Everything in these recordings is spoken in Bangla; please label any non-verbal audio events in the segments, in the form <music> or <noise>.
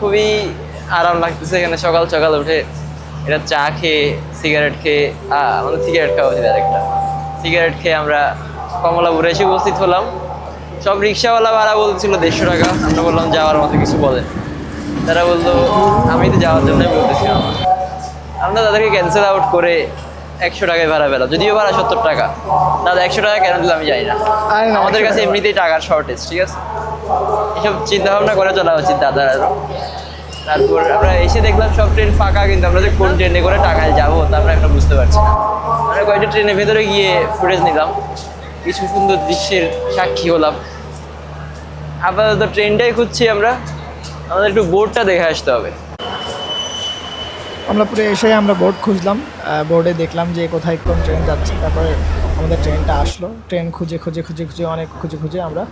খুবই আরাম লাগতেছে এখানে সকাল সকাল উঠে। এটা চা খেয়ে সিগারেট খেয়ে আমাদের সিগারেট খাওয়া উচিত আরেকটা সিগারেট খেয়ে আমরা কমলাপুরে এসে উপস্থিত হলাম। সব রিক্সাওয়ালা ভাড়া বলছিল দেড়শো টাকা। আমরা বললাম যাওয়ার মতো কিছু বলে। তারা বলল আমি তো যাওয়ার জন্যই বলতেছিলাম। আমরা তাদেরকে ক্যান্সেল আউট করে একশো টাকায় ভাড়া পেলাম। যদিও ভাড়া সত্তর টাকা। দাদা একশো টাকা কেন দিলে আমি জানি না। আমাদের কাছে এমনিতেই টাকার শর্টেজ ঠিক আছে? এসব চিন্তা ভাবনা করে চলা উচিত দাদার। তারপর আমরা এসে দেখলাম সব ট্রেন ফাঁকা, কিন্তু আমরা যে কোন ট্রেনে করে টাকায় যাব তা আমরা এখন বুঝতে পারছি না। আমরা কয়েকটা ট্রেনের ভেতরে গিয়ে ফুটেজ নিলাম। কিছু সুন্দর দৃশ্যের সাক্ষী হলাম। আপাতত ট্রেনটাই খুঁজছি আমরা। আমাদের একটু বোর্ডটা দেখে আসতে হবে। আমরা পুরো এসে আমরা বোর্ড খুঁজলাম। বোর্ডে দেখলাম যে কোথায় কোন ট্রেন যাচ্ছে। তারপরে আমাদের ট্রেনটা আসলো। ট্রেন খুঁজে খুঁজে খুঁজে খুঁজে অনেক খুঁজে খুঁজে আমরা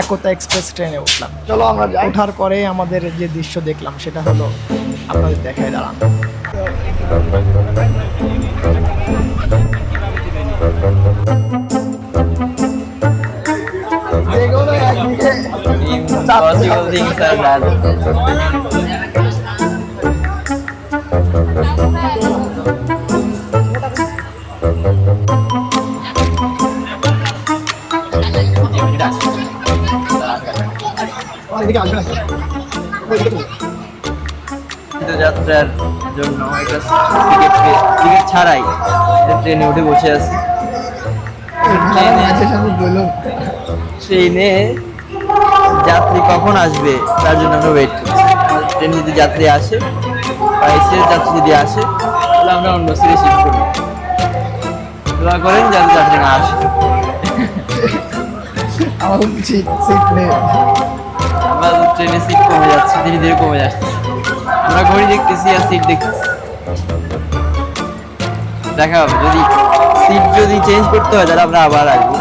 একতা এক্সপ্রেস ট্রেনে উঠলাম। চলো আমরা যাই। ওঠার পরে আমাদের যে দৃশ্য দেখলাম সেটা হলো আপনাদের দেখায় দাঁড়ান। যেগুলো একদিকে Impossible things are done. এদিকে আসবে না। যাত্রার জন্য একটা টিকিট ছাড়াই ট্রেনে উঠে বসে আছি। ট্রেনে যাত্রী কখন আসবে? তার জন্য আমরা ওয়েট করছি। ট্রেনে যদি যাত্রী আসে বা এসে যাত্রী যদি আসে তাহলে আমরা অন্য সিটে শিফট করি দোয়া করেন যাতে যাত্রী না আসে। আমার সিট সিট নেই। আমরা ট্রেনে সিট কমে যাচ্ছে ধীরে ধীরে কমে যাচ্ছে। আমরা ঘড়ি দেখতেছি আর সিট দেখতেছি। দেখা হবে যদি সিট যদি চেঞ্জ করতে হয় তাহলে আমরা আবার আসব।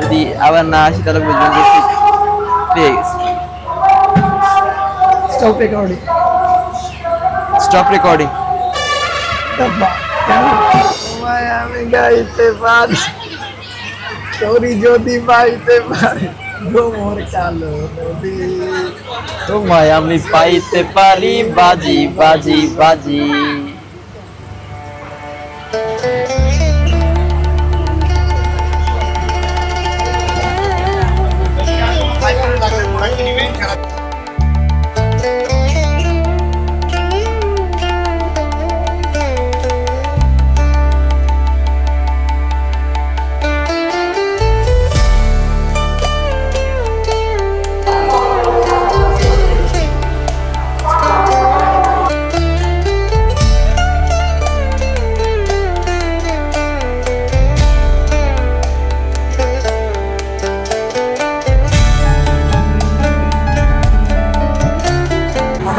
যদি আবার না আসি তাহলে বুঝবেন যে সিট পেয়ে গেছি। স্টপ রেকর্ডিং স্টপ রেকর্ডিং আমি গাইতে পারি যদি পাইতে পারি। তোমায় আমি পাইতে পারি বাজি বাজি বাজি।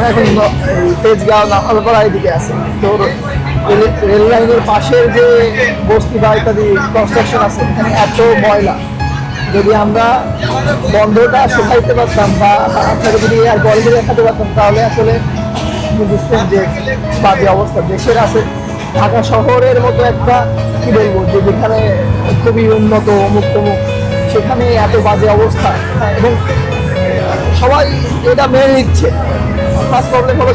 আমরা এখন তেজগাঁও নাখালপাড়া এদিকে আছি। তো রেল- লাইনের পাশের যে বস্তি বা ইত্যাদি কনস্ট্রাকশন আছে, এখানে এত ময়লা। যদি আমরা বন্ধটা শুকাইতে পারতাম বা আপনাকে যদি আর গল্পে দেখাতে পারতাম, তাহলে আসলে বুঝতেন যে বাজে অবস্থা। দেশের আছে, ঢাকা শহরের মতো একটা, কী বলব, যে যেখানে খুবই উন্নত, অমুক তমুক, সেখানে এত বাজে অবস্থা। এবং সবাই এটা মেনে নিচ্ছে। ফার্স্ট প্রবলেম হলো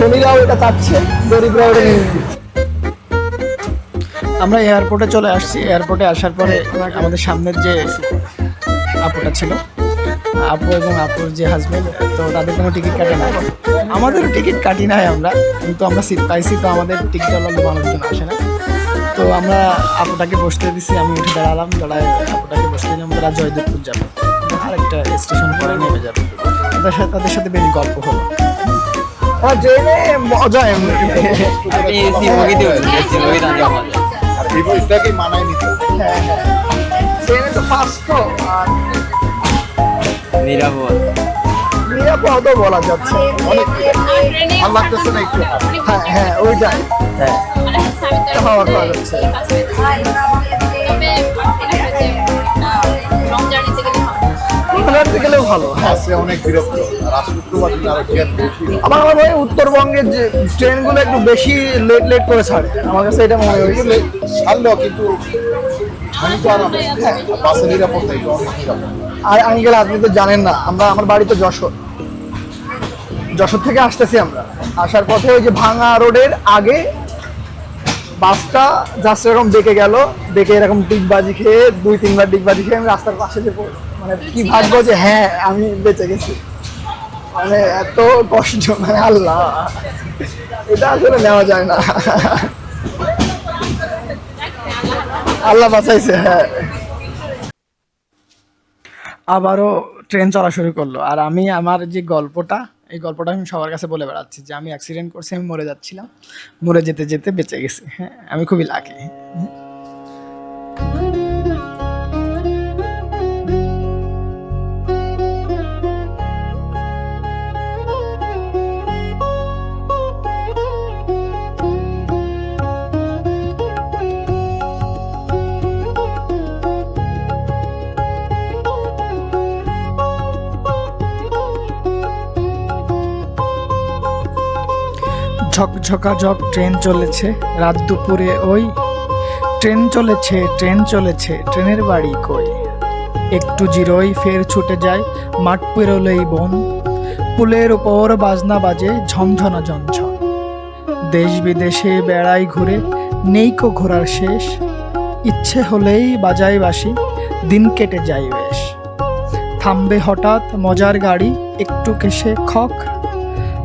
ধনীরাও এটা চাচ্ছে, গরিবরাও এটা আমরা এয়ারপোর্টে চলে আসছি। এয়ারপোর্টে আসার পরে আমাদের সামনের যে আপুটা ছিল, আপু এবং আপুর যে হাজবেন্ড তো তাদের কোনো টিকিট কাটে না আমাদেরও টিকিট কাটি নাই আমরা, কিন্তু আমরা সিট পাইছি, তো আমাদের টিকিট মানুষজন আসে না। তো আমরা আপুটাকে বসতে দিছি, আমি উঠে দাঁড়ালাম দাঁড়ায় আপুটাকে বসতে দিলাম তারা জয়দেবপুর যাব। আরেকটা স্টেশন পরে নেমে যাবে। তাদের সাথে তাদের সাথে বেশ গল্প হলো আর ট্রেনে মজা এমনি আমি এসি বগিতে উঠি এসি বগিতে অনেক মজা আর এই মানায় নিতে হ্যাঁ হ্যাঁ ট্রেনে তো ফার্স্ট তো আর নিরাপদ নিরাপদও বলা যাচ্ছে অনেক ভালো লাগতেছে না একটু হ্যাঁ হ্যাঁ ওইটাই হ্যাঁ খাওয়া যাচ্ছে ওখানে গেলেও ভালো। হ্যাঁ অনেক বিরক্ত। আমার মনে হয় উত্তরবঙ্গের যে ট্রেনগুলো একটু বেশি লেট লেট করে ছাড়ে। আমার কাছে এটা মনে এগুলো ছাড়লেও কিন্তু নিরাপদ। আর আঙ্কেল আপনি তো জানেন না আমরা আমার বাড়ি তো যশোর। যশোর থেকে আসতেছি আমরা। আসার পথে ওই যে ভাঙা রোডের আগে বাসটা জাস্ট এরকম ডেকে গেল। ডেকে এরকম ডিগবাজি খেয়ে দুই তিনবার ডিগবাজি খেয়ে আমি রাস্তার পাশে যে পড়ি। মানে কি ভাগ্য যে হ্যাঁ আমি বেঁচে গেছি। মানে এত কষ্ট মানে আল্লাহ। এটা আসলে নেওয়া যায় না। আল্লাহ বাঁচাইছে হ্যাঁ। আবারও ট্রেন চলা শুরু করল। আর আমি আমার যে গল্পটা এই গল্পটা আমি সবার কাছে বলে বেড়াচ্ছি যে আমি অ্যাক্সিডেন্ট করছি আমি মরে যাচ্ছিলাম। মরে যেতে যেতে বেঁচে গেছি হ্যাঁ। আমি খুবই লাকি ঝকঝকাঝক ট্রেন চলেছে। রাত দুপুরে ওই ট্রেন চলেছে ট্রেন চলেছে, ট্রেনের বাড়ি কই? একটু জিরোই ফের ছুটে যায় মাঠ পেরোলেই বন। পুলের ওপর বাজনা বাজে ঝনঝনা ঝনঝন। দেশ বিদেশে বেড়াই ঘুরে নেই কো ঘোরার শেষ। ইচ্ছে হলেই বাজাই বাসি দিন কেটে যায় বেশ। থামবে হঠাৎ মজার গাড়ি, একটু কেসে খক।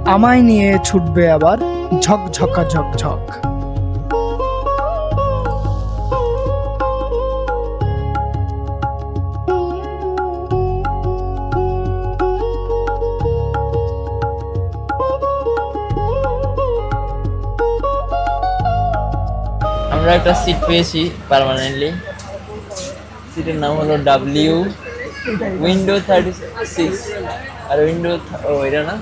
আমায় নিয়ে ছুটবে আবার ঝকঝকা ঝকঝক। আমরা একটা সিট পেয়েছি পার্মানেন্টলি সিটের নাম হলো ডাব্লিউ উইন্ডো থার্টি সিক্স আর উইন্ডো ও, এটা না?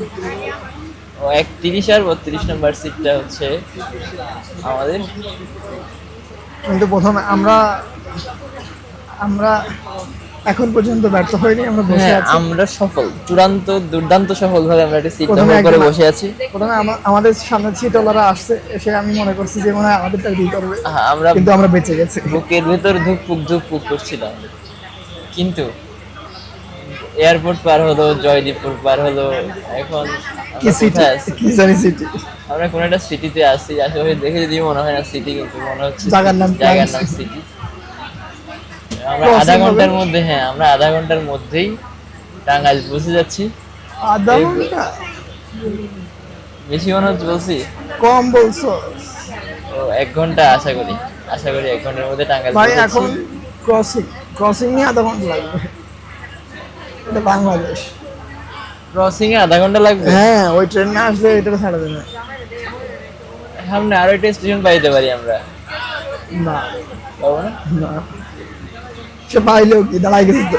ও একত্রিশ আর বত্রিশ নাম্বার সিটটা হচ্ছে আমাদের। কিন্তু প্রথমে আমরা আমরা এখন পর্যন্ত ব্যর্থ হয়নি আমরা বসে হ্যাঁ আছি। আমরা সফল। চূড়ান্ত দুর্দান্ত সফল ভাবে আমরা একটা সিট দখল করে বসে আছি। প্রথমে আমা- আমাদের সামনে ছিটওয়ালারা আসছে এসে আমি মনে করছি যে মনে হয় আমাদেরটা দিয়ে করবে। হ্যাঁ, আমরা কিন্তু আমরা বেঁচে গেছি। বুকের ভেতর ধুকপুক ধুকপুক করছিলাম। কিন্তু এয়ারপোর্ট পার হলো জয়দীপুর পার হলো এখন কি সিটি কি জানি সিটি আমরা কোন একটা সিটিতে আছি আশেপাশে দেখে যদি মনে হয় না সিটি কিন্তু মনে হচ্ছে জায়গার নাম জায়গার নাম সিটি আমরা আধা ঘণ্টার মধ্যে হ্যাঁ আমরা আধা ঘণ্টার মধ্যেই টাঙ্গাইল পৌঁছে যাচ্ছি। আধা ঘণ্টা? বেশি মনে হচ্ছে বলছি? কম বলছো? ও এক ঘণ্টা আশা করি আশা করি এক ঘণ্টার মধ্যে টাঙ্গাইল ভাই এখন ক্রসিং ক্রসিং নিয়ে আধা ঘণ্টা লাগবে। এটা বাংলাদেশ। ক্রসিং এ আধা ঘণ্টা লাগবে? হ্যাঁ ওই ট্রেন না আসলে এটা ছাড়া দেবে সামনে আরও একটা স্টেশন পাইতে পারি আমরা। না। পাবো না? না। সে পাইলেও কি? দাঁড়াই গেছে তো।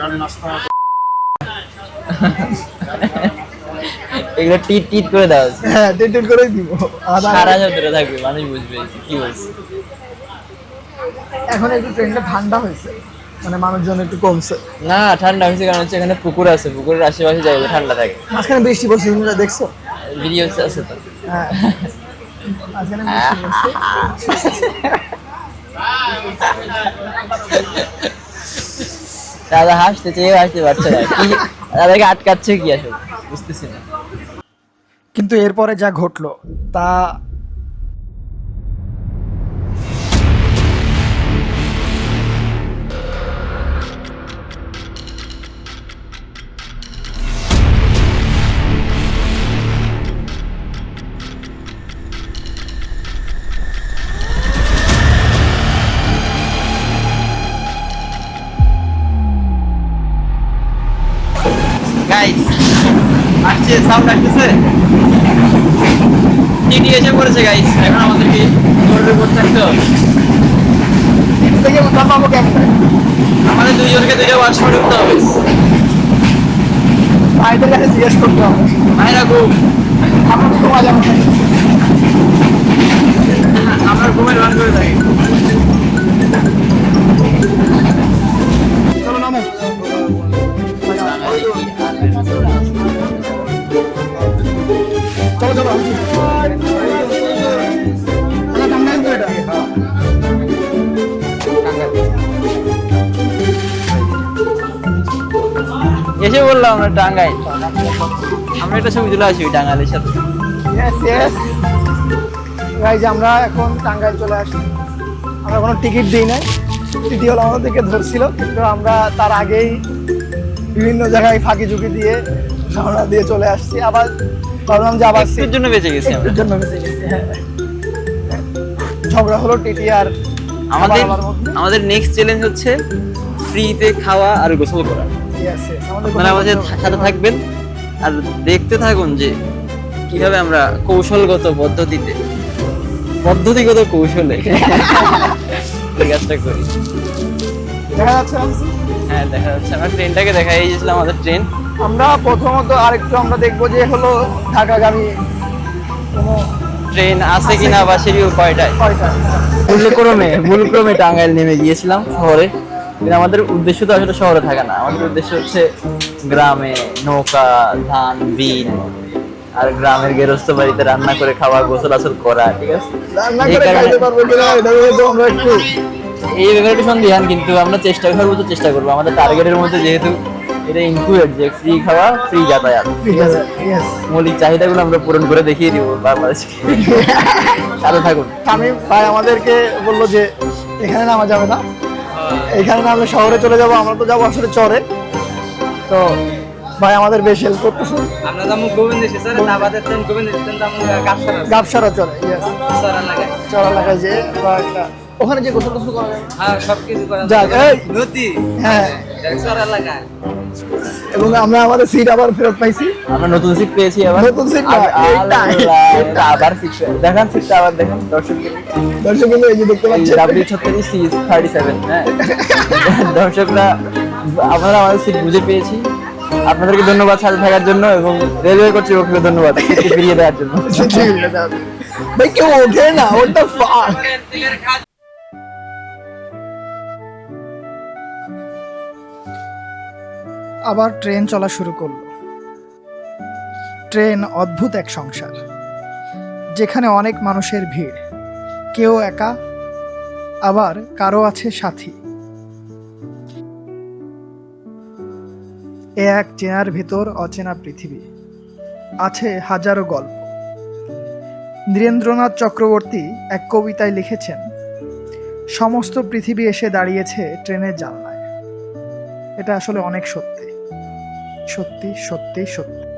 গাড়ি নাস্তা এগুলো টিট টিট করে আছে হ্যাঁ টেটেল করেই দিব। আধা সারা যতটা থাকবে মানুষ বুঝবে কি বলছি। এখন একটু ট্রেনটা ঠান্ডা হয়েছে মানে মানুষজন একটু কমছে। না ঠান্ডা হয়েছে কারণ হচ্ছে এখানে পুকুর আছে পুকুরের আশেপাশে জায়গা ঠান্ডা থাকে। মাঝখানে বৃষ্টি পড়ছে তুমি দেখছ? ভিডিও আছে তো। হ্যাঁ। মাঝখানে দাদা হাসতে চেয়ে হাসতে পারছে না। কি দাদাকে আটকাচ্ছে কি আসলে? বুঝতেছি না। কিন্তু এরপরে যা ঘটলো তা আসছে সাউন্ড আসতেছে। টিটি এসে পড়েছে গাইস এখন আমাদেরকে জোরের উপর থাকতে হবে। আমাদের দুইজনকে দুইটা ওয়াশরুমে ঢুকতে হবে ভাইদের কাছে জিজ্ঞেস করতে হবে। ভাইরা ঘুম। আমার মজা মনে আমরা ঘুমের রান করে থাকি। এসে বললাম আমরা টাঙ্গাই আমরা একটা ছবি তুলে আসি টাঙ্গাইলের সাথে। গাইজ আমরা এখন টাঙ্গাইল চলে আসি আমরা কোনো টিকিট দিই নাই। টিটি হলো আমাদেরকে ধরছিল কিন্তু আমরা তার আগেই বিভিন্ন জায়গায় ফাঁকি ঝুঁকি দিয়ে রওনা দিয়ে চলে আসছি। আবার ভাবলাম যে আবার একটুর জন্য বেঁচে গেছি আমরা। জন্য বেঁচে গেছি হ্যাঁ। ঝগড়া হলো টিটি আর আমাদের। আমাদের নেক্সট চ্যালেঞ্জ হচ্ছে ফ্রিতে খাওয়া আর গোসল করা। Yes, আমাদের সাথে থাকবেন আর দেখতে থাকুন যে কীভাবে আমরা কৌশলগত পদ্ধতিতে পদ্ধতিগত কৌশলে <laughs> এই কাজটা করি। দেখা যাচ্ছে হ্যাঁ দেখা যাচ্ছে। আমরা ট্রেনটাকে দেখাই গেছিলাম আমাদের ট্রেন। আমরা প্রথমত আরেকটু আমরা দেখব যে হলো ঢাকাগামী কোনো ট্রেন আছে কিনা বা কয়টায় ভুলক্রমে ভুলক্রমে টাঙ্গাইল নেমে গিয়েছিলাম শহরে। কিন্তু আমাদের উদ্দেশ্য তো আসলে শহরে থাকা না। আমাদের উদ্দেশ্য হচ্ছে গ্রামে নৌকা ধান বিন আর গ্রামের গেরস্ত বাড়িতে রান্না করে খাওয়া গোসল আসল করা ঠিক আছে? এই ব্যাপারে একটু সন্দিহান কিন্তু আমরা চেষ্টা করব তো চেষ্টা করব। আমাদের টার্গেটের মধ্যে যেহেতু এটা ইনক্লুডেড যে ফ্রি খাওয়া ফ্রি যাতায়াত মৌলিক চাহিদাগুলো আমরা পূরণ করে দেখিয়ে দিব বাংলাদেশকে। সাথে থাকুন। আমি ভাই আমাদেরকে বলল যে এখানে নামা যাবে না। এখানে আমরা শহরে চলে যাব আমরা তো যাব আসলে চরে। তো ভাই আমাদের বেশ হেল্প করতেছে। আমরা যেমন গোবিন্দ স্টেশন নাবাদের ট্রেন গোবিন্দ স্টেশন গাবসারা গাবসারা চরে ইয়েস চরা লাগে চরা যে ওখানে যে গোসল টোসল করা যায়? হ্যাঁ সব কিছু করা যাক, এই! নদী। হ্যাঁ। এবং আমরা আমাদের সিট আবার ফেরত পাইছি। আমরা নতুন সিট পেয়েছি আবার। নতুন এইটা। আবার সিট দেখান সিটটা আবার দেখেন দর্শকদের দর্শক এই যে দেখতে পাচ্ছেন? ডাব্লিউ ছত্রিশ সি থার্টি সেভেন হ্যাঁ। <laughs> দর্শকরা আমরা আমাদের সিট বুঝে পেয়েছি। আপনাদেরকে ধন্যবাদ সাথে থাকার জন্য এবং রেলওয়ে কর্তৃপক্ষকে ধন্যবাদ সিটটি ফিরিয়ে দেওয়ার জন্য। <laughs> ভাই কেউ ওঠে না ওটা ফাক আবার ট্রেন চলা শুরু করল। ট্রেন অদ্ভুত এক সংসার, যেখানে অনেক মানুষের ভিড়। কেউ একা, আবার কারও আছে সাথী। এ এক চেনার ভেতর অচেনা পৃথিবী, আছে হাজারো গল্প। নীরেন্দ্রনাথ চক্রবর্তী এক কবিতায় লিখেছেন, সমস্ত পৃথিবী এসে দাঁড়িয়েছে ট্রেনের জানলায়। এটা আসলে অনেক সত্যি। সত্যি সত্যি সত্যি।